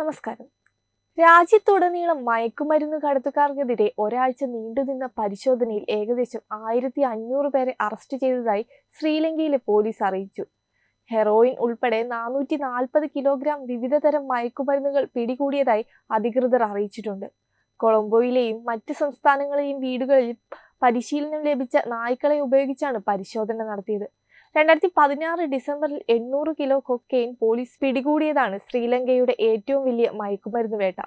നമസ്കാരം. രാജ്യത്തുടനീളം മയക്കുമരുന്ന് കടത്തുകാർക്കെതിരെ ഒരാഴ്ച നീണ്ടുനിന്ന പരിശോധനയിൽ ഏകദേശം ആയിരത്തി അഞ്ഞൂറ് പേരെ അറസ്റ്റ് ചെയ്തതായി ശ്രീലങ്കയിലെ പോലീസ് അറിയിച്ചു. ഹെറോയിൻ ഉൾപ്പെടെ നാനൂറ്റി നാൽപ്പത് കിലോഗ്രാം വിവിധതരം മയക്കുമരുന്നുകൾ പിടികൂടിയതായി അധികൃതർ അറിയിച്ചിട്ടുണ്ട്. കൊളംബോയിലെയും മറ്റ് സംസ്ഥാനങ്ങളെയും വീടുകളിൽ പരിശീലനം ലഭിച്ച നായ്ക്കളെ ഉപയോഗിച്ചാണ് പരിശോധന നടത്തിയത്. രണ്ടായിരത്തി പതിനാറ് ഡിസംബറിൽ എണ്ണൂറ് കിലോ കൊക്കെയിൻ പോലീസ് പിടികൂടിയതാണ് ശ്രീലങ്കയുടെ ഏറ്റവും വലിയ മയക്കുമരുന്ന് വേട്ട.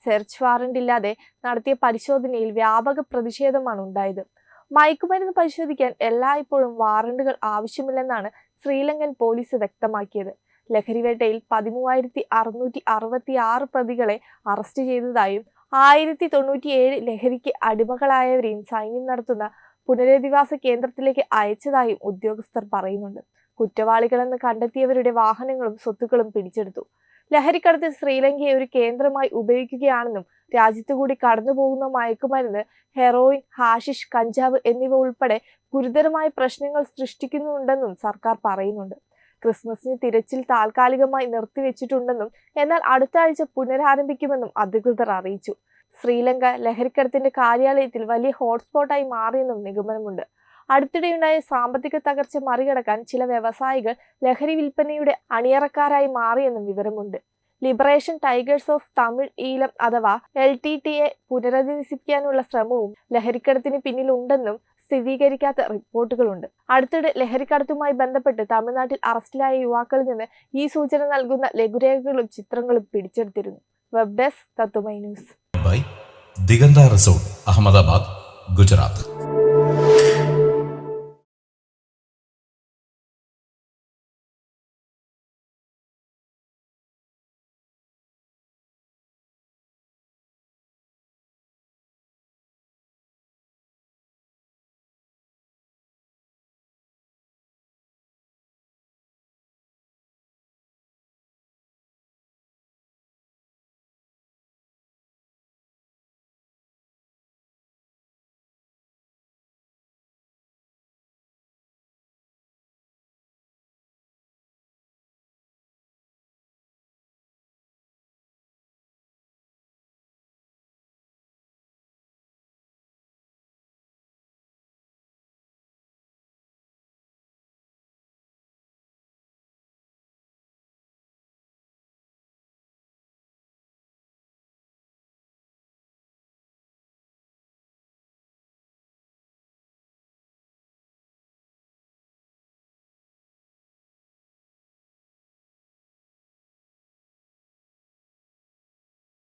സെർച്ച് വാറന്റ് ഇല്ലാതെ നടത്തിയ പരിശോധനയിൽ വ്യാപക പ്രതിഷേധമാണ് ഉണ്ടായത്. മയക്കുമരുന്ന് പരിശോധിക്കാൻ എല്ലായ്പ്പോഴും വാറണ്ടുകൾ ആവശ്യമില്ലെന്നാണ് ശ്രീലങ്കൻ പോലീസ് വ്യക്തമാക്കിയത്. ലഹരിവേട്ടയിൽ പതിമൂവായിരത്തി അറുന്നൂറ്റി അറുപത്തി ആറ് പ്രതികളെ അറസ്റ്റ് ചെയ്തതായും ആയിരത്തി തൊണ്ണൂറ്റിയേഴ് ലഹരിക്ക് അടിമകളായവരെയും സൈന്യം നടത്തുന്ന പുനരധിവാസ കേന്ദ്രത്തിലേക്ക് അയച്ചതായും ഉദ്യോഗസ്ഥർ പറയുന്നുണ്ട്. കുറ്റവാളികളെന്ന് കണ്ടെത്തിയവരുടെ വാഹനങ്ങളും സ്വത്തുക്കളും പിടിച്ചെടുത്തു. ലഹരിക്കടത്ത് ശ്രീലങ്കയെ ഒരു കേന്ദ്രമായി ഉപയോഗിക്കുകയാണെന്നും രാജ്യത്തു കൂടി കടന്നുപോകുന്ന മയക്കുമരുന്ന് ഹെറോയിൻ ഹാഷിഷ് കഞ്ചാവ് എന്നിവ ഉൾപ്പെടെ ഗുരുതരമായ പ്രശ്നങ്ങൾ സൃഷ്ടിക്കുന്നുണ്ടെന്നും സർക്കാർ പറയുന്നുണ്ട്. ക്രിസ്മസിന് തിരച്ചിൽ താൽക്കാലികമായി നിർത്തിവെച്ചിട്ടുണ്ടെന്നും എന്നാൽ അടുത്ത ആഴ്ച പുനരാരംഭിക്കുമെന്നും അധികൃതർ അറിയിച്ചു. ശ്രീലങ്ക ലഹരിക്കടത്തിന്റെ കാര്യാലയത്തിൽ വലിയ ഹോട്ട്സ്പോട്ടായി മാറിയെന്നും നിഗമനമുണ്ട്. അടുത്തിടെയുണ്ടായ സാമ്പത്തിക തകർച്ച മറികടക്കാൻ ചില വ്യവസായികൾ ലഹരി വിൽപ്പനയുടെ അണിയറക്കാരായി മാറിയെന്നും വിവരമുണ്ട്. Liberation tigers of Tamil Eelam അഥവാ എൽ ടി ടിയെ പുനരധിവസിപ്പിക്കാനുള്ള ശ്രമവും ലഹരിക്കടത്തിന് പിന്നിലുണ്ടെന്നും സ്ഥിരീകരിക്കാത്ത റിപ്പോർട്ടുകളുണ്ട്. അടുത്തിടെ ലഹരിക്കടത്തുമായി ബന്ധപ്പെട്ട് തമിഴ്നാട്ടിൽ അറസ്റ്റിലായ യുവാക്കളിൽ നിന്ന് ഈ സൂചന നൽകുന്ന ലഘുരേഖകളും ചിത്രങ്ങളും പിടിച്ചെടുത്തിരുന്നു. Web desk Thathumai news. Diganta resort Ahmedabad Gujarat.